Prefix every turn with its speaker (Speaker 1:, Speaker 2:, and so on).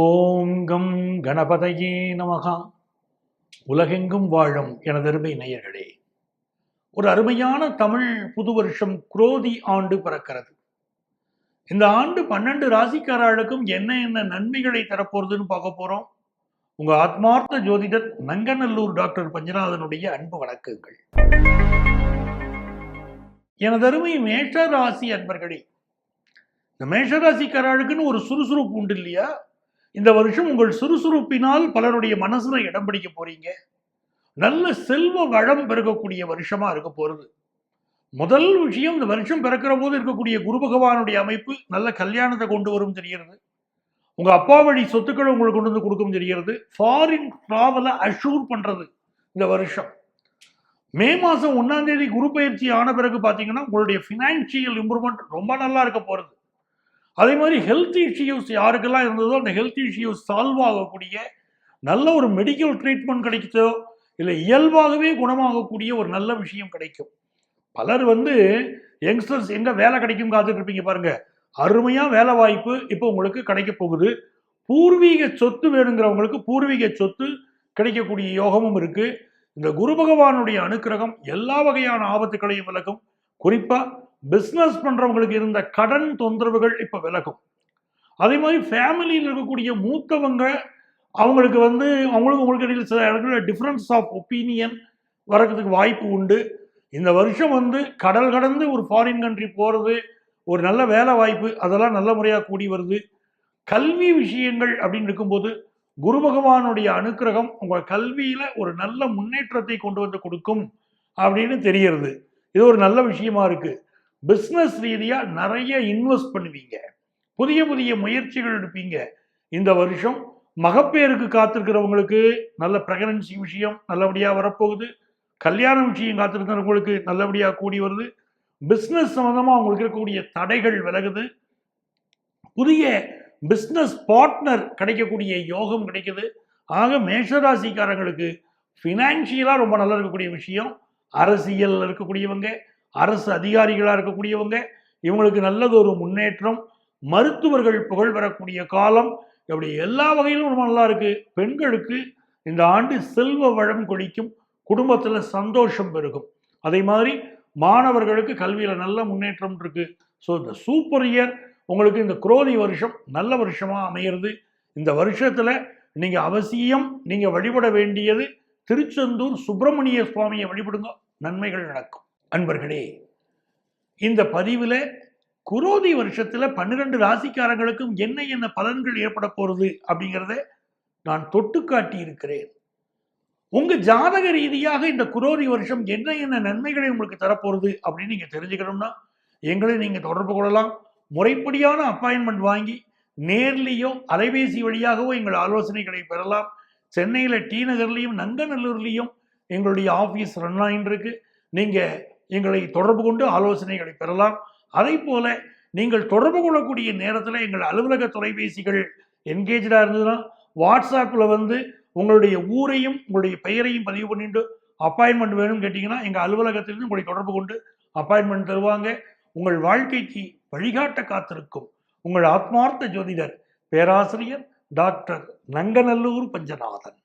Speaker 1: ஓம் come கணபதையே நமகா. உலகெங்கும் வாழும் எனதருமை நேயர்களே ஒரு அருமையான தமிழ் புது வருஷம் குரோதி ஆண்டு பிறக்கிறது. இந்த ஆண்டு பன்னெண்டு ராசிக்காரர்களுக்கும் என்ன என்ன நன்மைகளை தரப்போறதுன்னு பார்க்க போறோம். உங்க ஆத்மார்த்த ஜோதிடர் நங்கநல்லூர் டாக்டர் பஞ்சநாதனுடைய அன்பு வணக்கங்கள். எனதருமை மேஷ ராசி அன்பர்களே இந்த மேஷராசிக்காரர்களுக்குன்னு ஒரு சுறுசுறுப்பு உண்டு இல்லையா? இந்த வருஷம் உங்கள் சுறுசுறுப்பினால் பலருடைய மனசுல இடம் பிடிக்க போறீங்க. நல்ல செல்வ வளம் பெருகக்கூடிய வருஷமா இருக்க போறது. முதல் விஷயம் இந்த வருஷம் பிறக்கிற போது இருக்கக்கூடிய குரு பகவானுடைய அமைப்பு நல்ல கல்யாணத்தை கொண்டு வரும் தெரிகிறது. உங்க அப்பா வழி சொத்துக்களை உங்களுக்கு கொண்டு வந்து கொடுக்கும் தெரிகிறது. ஃபாரின் டிராவலை அஷூர் பண்றது இந்த வருஷம். மே மாதம் ஒன்னாம் தேதி குரு பயிற்சி ஆன பிறகு பார்த்தீங்கன்னா உங்களுடைய ஃபினான்ஷியல் இம்ப்ரூவ்மெண்ட் ரொம்ப நல்லா இருக்க போறது. அதே மாதிரி ஹெல்த் இஷ்யூஸ் யாருக்கெல்லாம் இருந்ததோ அந்த ஹெல்த் இஷ்யூஸ் சால்வ் ஆகக்கூடிய நல்ல ஒரு மெடிக்கல் ட்ரீட்மெண்ட் கிடைக்குதோ இல்லை இயல்பாகவே குணமாகக்கூடிய ஒரு நல்ல விஷயம் கிடைக்கும். பலர் வந்து யங்ஸ்டர்ஸ் எங்கே வேலை கிடைக்கும் காத்துட்டு இருப்பீங்க பாருங்க. அருமையாக வேலை வாய்ப்பு இப்போ உங்களுக்கு கிடைக்க போகுது. பூர்வீக சொத்து வேணுங்கிறவங்களுக்கு பூர்வீக சொத்து கிடைக்கக்கூடிய யோகமும் இருக்குது இந்த குரு பகவானுடைய அனுக்கிரகம் எல்லா வகையான ஆபத்துக்களையும் விளக்கும். குறிப்பாக பிஸ்னஸ் பண்ணுறவங்களுக்கு இருந்த கடன் தொந்தரவுகள் இப்போ விலகும். அதே மாதிரி ஃபேமிலியில் இருக்கக்கூடிய மூத்தவங்க அவங்களுக்கு வந்து அவங்களுக்கு உங்களுக்கு இடையில் சில இடங்களில் டிஃப்ரென்ஸ் ஆஃப் ஒப்பீனியன் வரக்கிறதுக்கு வாய்ப்பு உண்டு. இந்த வருஷம் வந்து கடல் கடந்து ஒரு ஃபாரின் கண்ட்ரி போகிறது ஒரு நல்ல வேலை வாய்ப்பு அதெல்லாம் நல்ல முறையாக கூடி வருது. கல்வி விஷயங்கள் அப்படின்னு இருக்கும்போது குரு பகவானுடைய அனுக்கிரகம் உங்கள் கல்வியில் ஒரு நல்ல முன்னேற்றத்தை கொண்டு வந்து கொடுக்கும் அப்படின்னு தெரிகிறது. இது ஒரு நல்ல விஷயமா இருக்குது பிஸ்னஸ் ரீதியாக நிறைய இன்வெஸ்ட் பண்ணுவீங்க. புதிய புதிய முயற்சிகள் எடுப்பீங்க. இந்த வருஷம் மகப்பேருக்கு காத்திருக்கிறவங்களுக்கு நல்ல ப்ரெக்னன்சி விஷயம் நல்லபடியாக வரப்போகுது. கல்யாண விஷயம் காத்திருக்கிறவங்களுக்கு நல்லபடியாக கூடி வருது. பிஸ்னஸ் சம்மந்தமாக அவங்களுக்கு இருக்கக்கூடிய தடைகள் விலகுது. புதிய பிஸ்னஸ் பார்ட்னர் கிடைக்கக்கூடிய யோகம் கிடைக்குது. ஆக மேஷராசிக்காரங்களுக்கு ஃபினான்ஷியலாக ரொம்ப நல்லா இருக்கக்கூடிய விஷயம். அரசியல் இருக்கக்கூடியவங்க அரசு அதிகாரிகளாக இருக்கக்கூடியவங்க இவங்களுக்கு நல்லது ஒரு முன்னேற்றம் மருத்துவர்கள் புகழ் பெறக்கூடிய காலம் இப்படி எல்லா வகையிலும் ரொம்ப நல்லா இருக்கு பெண்களுக்கு இந்த ஆண்டு செல்வ வளம் கொழிக்கும் குடும்பத்தில் சந்தோஷம் பெருகும். அதே மாதிரி மாணவர்களுக்கு கல்வியில் நல்ல முன்னேற்றம் இருக்கு. ஸோ இந்த சூப்பர் இயர் உங்களுக்கு இந்த குரோதி வருஷம் நல்ல வருஷமாக அமையிறது. இந்த வருஷத்தில் நீங்கள் அவசியம் நீங்கள் வழிபட வேண்டியது திருச்செந்தூர் சுப்பிரமணிய சுவாமியை வழிபடுங்க. நன்மைகள் நடக்கும். அன்பர்களே இந்த பதிவில் குரோதி வருஷத்தில் பன்னிரெண்டு ராசிக்காரங்களுக்கும் என்ன என்ன பலன்கள் ஏற்பட போகிறது அப்படிங்கிறத நான் தொட்டு காட்டி இருக்கிறேன் உங்கள் ஜாதக ரீதியாக இந்த குரோதி வருஷம் என்ன என்ன நன்மைகளை உங்களுக்கு தரப்போகிறது அப்படின்னு நீங்கள் தெரிஞ்சுக்கணும்னா எங்களை நீங்கள் தொடர்பு கொள்ளலாம். முறைப்படியான அப்பாயின்மெண்ட் வாங்கி நேர்லேயோ அலைபேசி வழியாகவோ எங்கள் ஆலோசனைகளை பெறலாம். சென்னையில் டி நகர்லேயும் நங்கநல்லூர்லேயும் எங்களுடைய ஆஃபீஸ் ரன் ஆகிட்டு இருக்கு நீங்கள் எங்களை தொடர்பு கொண்டு ஆலோசனைகளை பெறலாம். அதே போல நீங்கள் தொடர்பு கொள்ளக்கூடிய நேரத்தில் எங்கள் அலுவலக தொலைபேசிகள் என்கேஜாக இருந்ததுன்னா வாட்ஸ்அப்பில் வந்து உங்களுடைய ஊரையும் உங்களுடைய பெயரையும் பதிவு பண்ணிட்டு அப்பாயின்மெண்ட் வேணும்னு கேட்டிங்கன்னா எங்கள் அலுவலகத்திலிருந்து உங்களை தொடர்பு கொண்டு அப்பாயின்மெண்ட் தருவாங்க. உங்கள் வாழ்க்கைக்கு வழிகாட்ட காத்திருக்கும் உங்கள் ஆத்மார்த்த ஜோதிடர் பேராசிரியர் டாக்டர் நங்கநல்லூர் பஞ்சநாதன்.